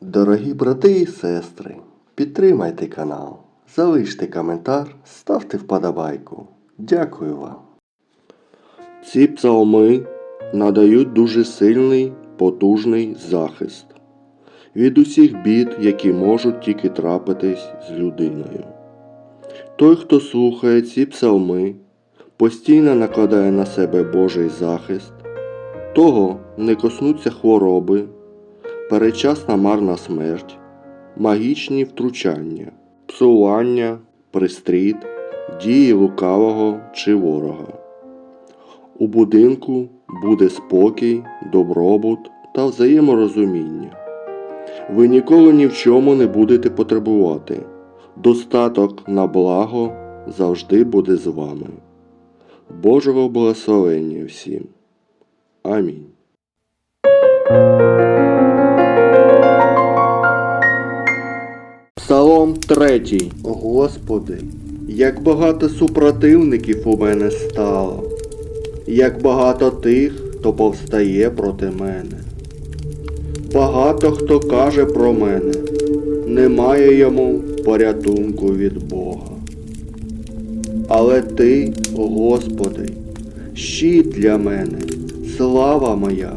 Дорогі брати і сестри, підтримайте канал, залиште коментар, ставте вподобайку. Дякую вам. Ці псалми надають дуже сильний, потужний захист від усіх бід, які можуть тільки трапитись з людиною. Той, хто слухає ці псалми, постійно накладає на себе Божий захист, того не коснуться хвороби, перечасна марна смерть, магічні втручання, псування, пристріт, дії лукавого чи ворога. У будинку буде спокій, добробут та взаєморозуміння. Ви ніколи ні в чому не будете потребувати. Достаток на благо завжди буде з вами. Божого благословення всім. Амінь. Псалом третій. Господи, як багато супротивників у мене стало, як багато тих, хто повстає проти мене. Багато хто каже про мене, немає йому порятунку від Бога. Але ти, Господи, щит для мене, слава моя,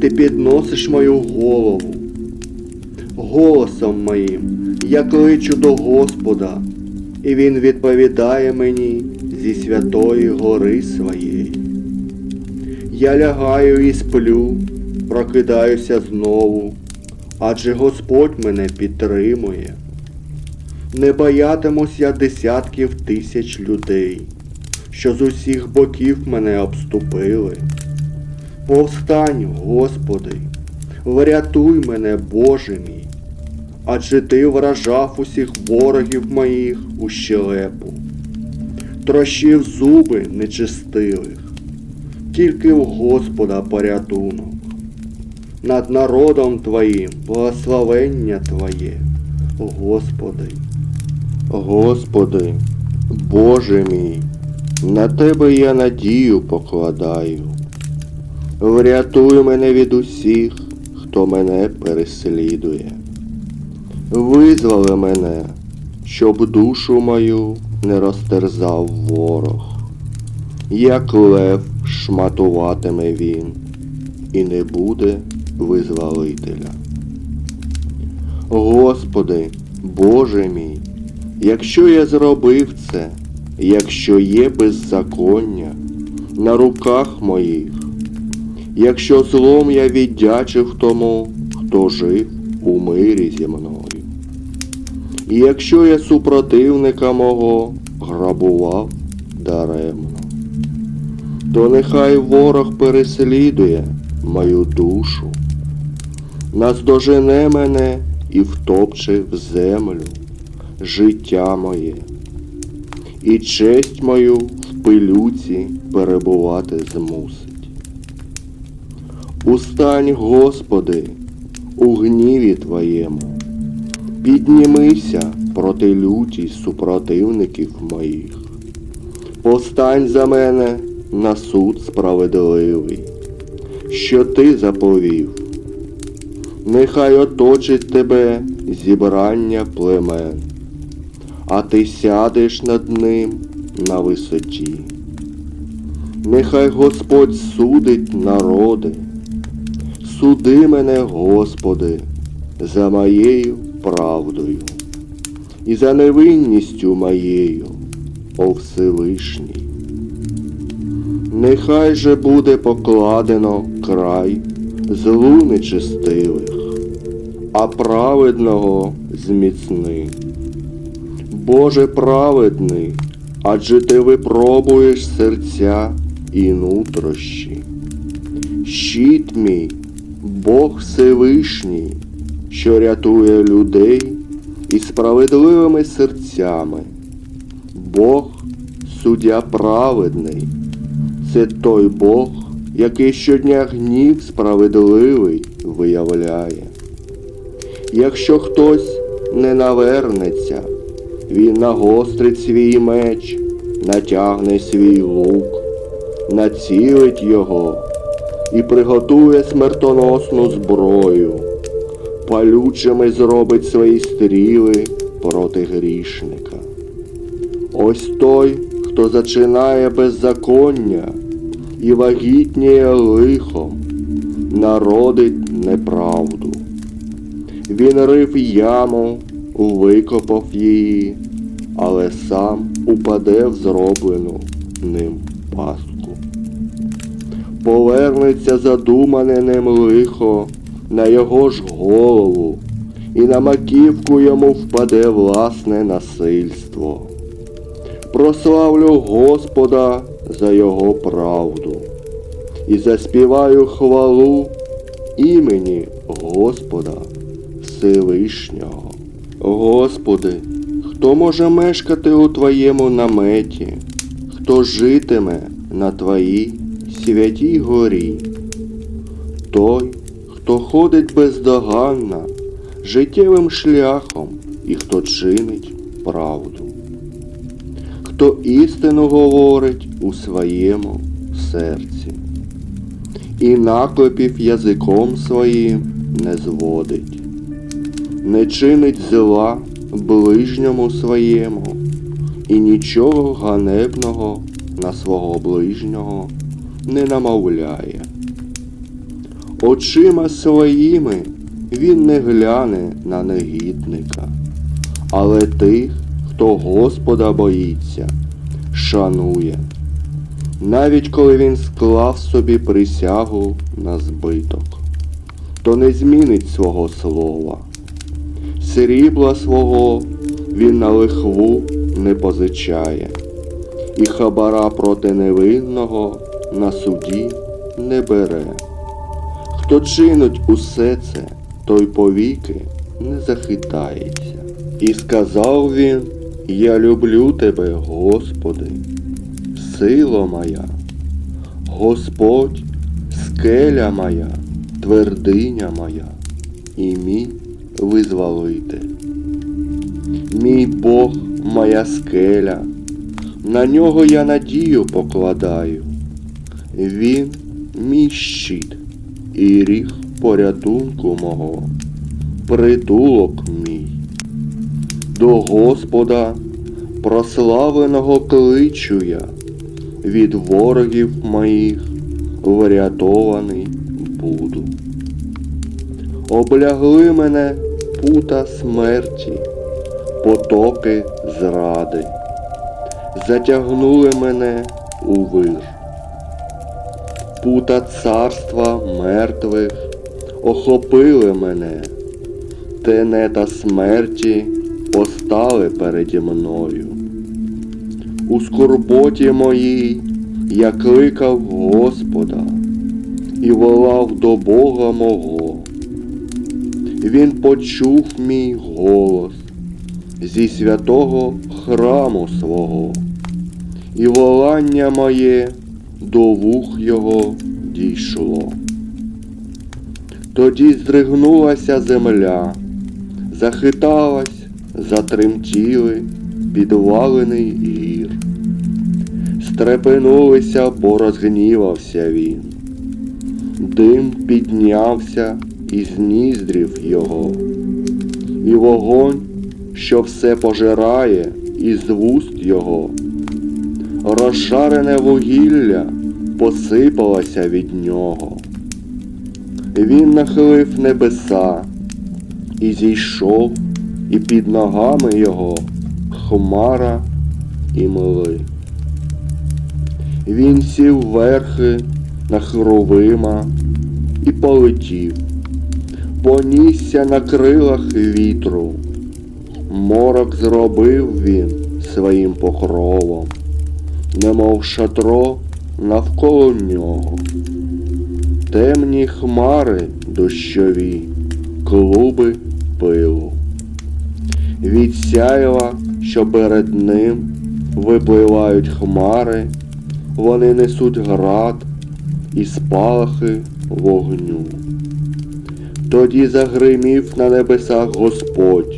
ти підносиш мою голову. Голосом моїм я кличу до Господа, і Він відповідає мені зі святої гори своєї. Я лягаю і сплю, прокидаюся знову, адже Господь мене підтримує. Не боятимусь я десятків тисяч людей, що з усіх боків мене обступили. Повстань, Господи, врятуй мене, Боже мій, адже ти вражав усіх ворогів моїх у щелепу, трощив зуби нечистивих, тільки в Господа порятунок. Над народом Твоїм благословення Твоє, Господи. Господи, Боже мій, на Тебе я надію покладаю. Врятуй мене від усіх, хто мене переслідує. Визволи мене, щоб душу мою не розтерзав ворог. Як лев шматуватиме він, і не буде визволителя. Господи, Боже мій, якщо я зробив це, якщо є беззаконня на руках моїх, якщо злом я віддячив тому, хто жив у мирі зі мною. І якщо я супротивника мого грабував даремно, то нехай ворог переслідує мою душу, наздожене мене і втопче в землю життя моє, і честь мою в пилюці перебувати змусить. Устань, Господи, у гніві Твоєму, піднімися проти лютість супротивників моїх. Постань за мене на суд справедливий, що ти заповів. Нехай оточить тебе зібрання племен, а ти сядеш над ним на висоті. Нехай Господь судить народи. Суди мене, Господи, за моєю правдою і за невинністю моєю, о Всевишній. Нехай же буде покладено край злу нечистивих, а праведного зміцни. Боже праведний, адже ти випробуєш серця і нутрощі. Щит мій, Бог Всевишній, що рятує людей із справедливими серцями. Бог суддя праведний, це той Бог, який щодня гнів справедливий виявляє. Якщо хтось не навернеться, він нагострить свій меч, натягне свій лук, націлить його і приготує смертоносну зброю. Палючими зробить свої стріли проти грішника. Ось той, хто зачинає беззаконня і вагітніє лихом, народить неправду. Він рив яму, викопав її, але сам упаде в зроблену ним пастку. Повернеться задумане ним лихо на його ж голову, і на маківку йому впаде власне насильство. Прославлю Господа за його правду і заспіваю хвалу імені Господа Всевишнього. Господи, хто може мешкати у Твоєму наметі, хто житиме на Твоїй святій горі? Той, хто ходить бездоганно, життєвим шляхом і хто чинить правду, хто істину говорить у своєму серці, і наклепів язиком своїм не зводить, не чинить зла ближньому своєму, і нічого ганебного на свого ближнього не намовляє. Очима своїми він не гляне на негідника, але тих, хто Господа боїться, шанує, навіть коли він склав собі присягу на збиток, то не змінить свого слова. Срібла свого він на лихву не позичає, і хабара проти невинного на суді не бере. Хто чинить усе це, той повіки не захитається. І сказав він, я люблю тебе, Господи, сила моя, Господь, скеля моя, твердиня моя, і мій визволитель. Мій Бог, моя скеля, на нього я надію покладаю. Він мій щит і ріг порятунку мого, притулок мій. До Господа прославленого кличу я, від ворогів моїх врятований буду. Облягли мене пута смерті, потоки зради, затягнули мене у вир пута царства мертвих охопили мене, тенета смерті постали переді мною. У скорботі моїй я кликав Господа і волав до Бога мого. Він почув мій голос зі святого храму свого, і волання моє до вух його дійшло. Тоді здригнулася земля, захиталась, затремтіли підвалений гір. Стрепенулися, бо розгнівався він. Дим піднявся із ніздрів його, і вогонь, що все пожирає, із вуст його розжарене вугілля посипалося від нього. Він нахилив небеса і зійшов, і під ногами його хмара і мили. Він сів верхи на хровима і полетів, понісся на крилах вітру. Морок зробив він своїм покровом немов шатро навколо нього. Темні хмари дощові, клуби пилу. Від сяйва, що перед ним випливають хмари, вони несуть град і спалахи вогню. Тоді загримів на небесах Господь,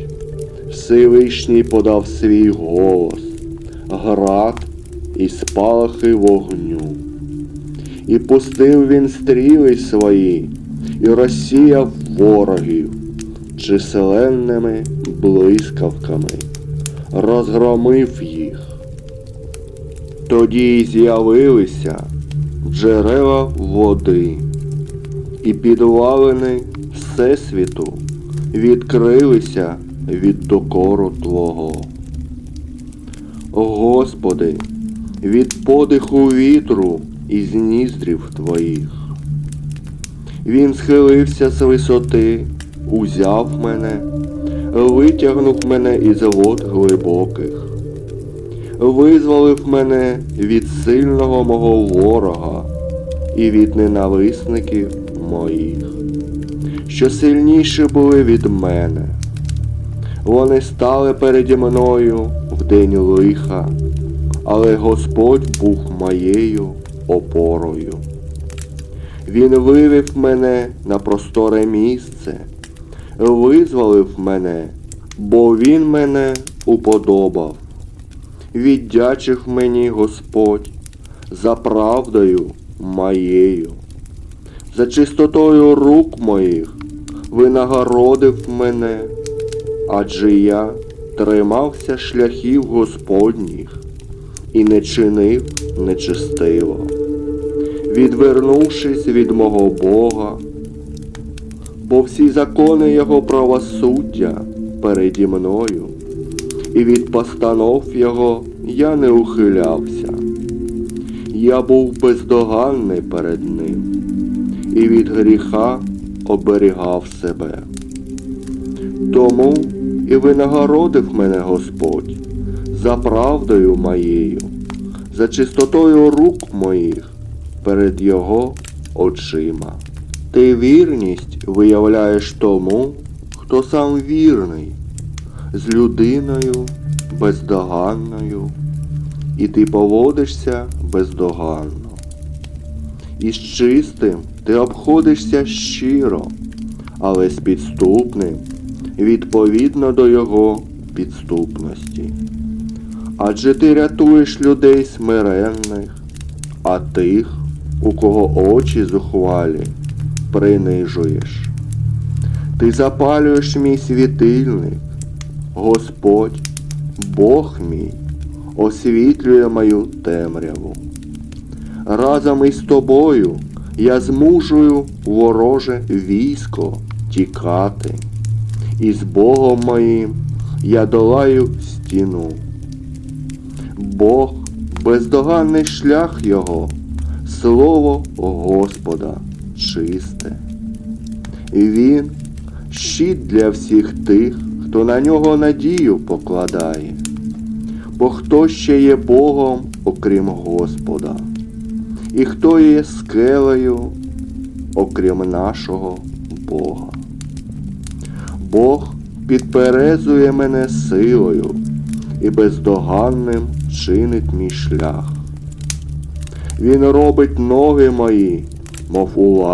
Всевишній подав свій голос, град і спалахи вогню. І пустив він стріли свої, і розсіяв ворогів, численними блискавками, розгромив їх. Тоді й з'явилися джерела води, і підвалини Всесвіту відкрилися від докору Твого. Господи, від подиху вітру із ніздрів Твоїх. Він схилився з висоти, узяв мене, витягнув мене із вод глибоких, визволив мене від сильного мого ворога і від ненависників моїх, що сильніші були від мене. Вони стали переді мною в день лиха, але Господь був моєю опорою. Він вивів мене на просторе місце, визволив мене, бо він мене уподобав. Віддячив мені Господь за правдою моєю, за чистотою рук моїх винагородив мене, адже я тримався шляхів Господніх і не чинив нечестиво відвернувшись від мого Бога, бо всі закони Його правосуддя переді мною, і від постанов Його я не ухилявся. Я був бездоганний перед Ним, і від гріха оберігав себе. Тому і винагородив мене Господь за правдою моєю, за чистотою рук моїх перед Його очима. Ти вірність виявляєш тому, хто сам вірний, з людиною бездоганною, і ти поводишся бездоганно. І з чистим ти обходишся щиро, але з підступним відповідно до його підступності. Адже ти рятуєш людей смиренних, а тих, у кого очі зухвалі, принижуєш. Ти запалюєш мій світильник, Господь, Бог мій, освітлює мою темряву. Разом із тобою я змушую вороже військо тікати, і з Богом моїм я долаю стіну. Бог бездоганний шлях Його, слово Господа чисте. І Він щит для всіх тих, хто на нього надію покладає. Бо хто ще є Богом, окрім Господа, і хто є скелею, окрім нашого Бога. Бог підперезує мене силою і бездоганним чинить мій шлях. Він робить ноги мої, мов у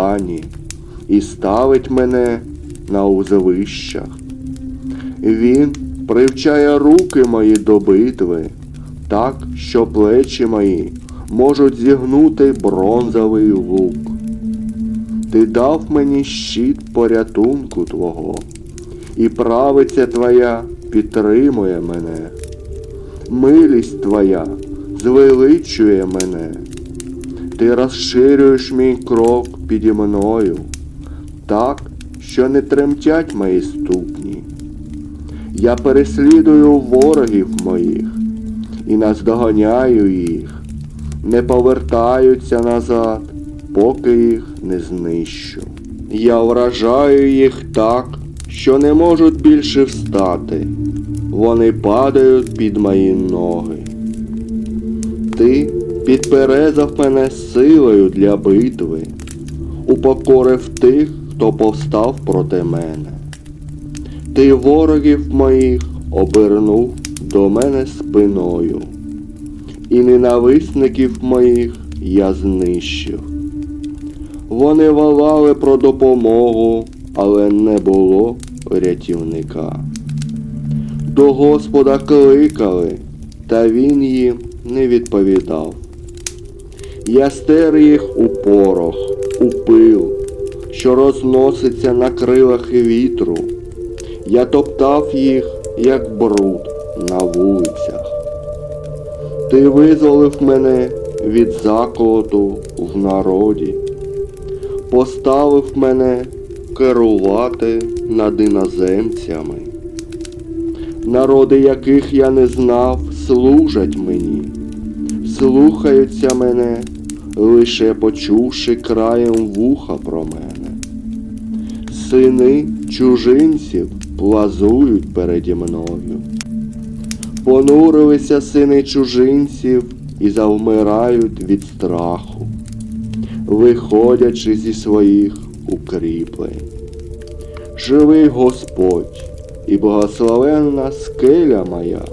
і ставить мене на узвищах. Він привчає руки мої до битви, так, що плечі мої можуть зігнути бронзовий лук. Ти дав мені щит порятунку Твого, і правиця Твоя підтримує мене. Милість Твоя звеличує мене. Ти розширюєш мій крок піді мною, так, що не тремтять мої ступні. Я переслідую ворогів моїх і наздоганяю їх, не повертаються назад, поки їх не знищу. Я вражаю їх так, що не можуть більше встати. Вони падають під мої ноги. Ти підперезав мене силою для битви, упокорив тих, хто повстав проти мене. Ти ворогів моїх обернув до мене спиною, і ненависників моїх я знищив. Вони волали про допомогу, але не було рятівника. До Господа кликали, та він їм не відповідав. Я стер їх у порох, у пил, що розноситься на крилах вітру, Я топтав їх, як бруд на вулицях. Ти визволив мене від заколоту в народі, поставив мене керувати над іноземцями. Народи, яких я не знав, служать мені, слухаються мене, лише почувши краєм вуха про мене. Сини чужинців плазують переді мною. Понурилися сини чужинців і завмирають від страху, виходячи зі своїх укріплень. Живий Господь і благословенна скеля моя,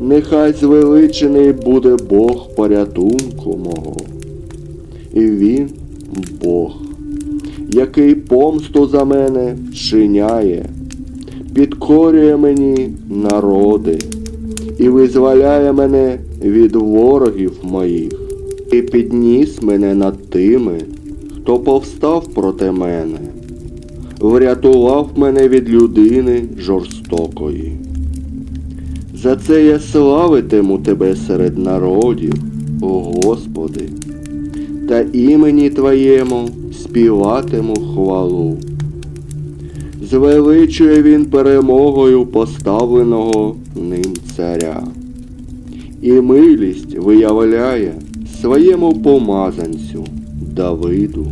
нехай звеличений буде Бог порятунку мого, і Він Бог, який помсту за мене вчиняє, підкорює мені народи і визволяє мене від ворогів моїх, і підніс мене над тими, хто повстав проти мене, врятував мене від людини жорстокої. За це я славитиму тебе серед народів, о Господи, та імені Твоєму співатиму хвалу. Звеличує він перемогою поставленого ним царя, і милість виявляє своєму помазанцю Давиду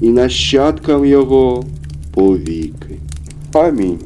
і нащадкам його повіки. Амінь.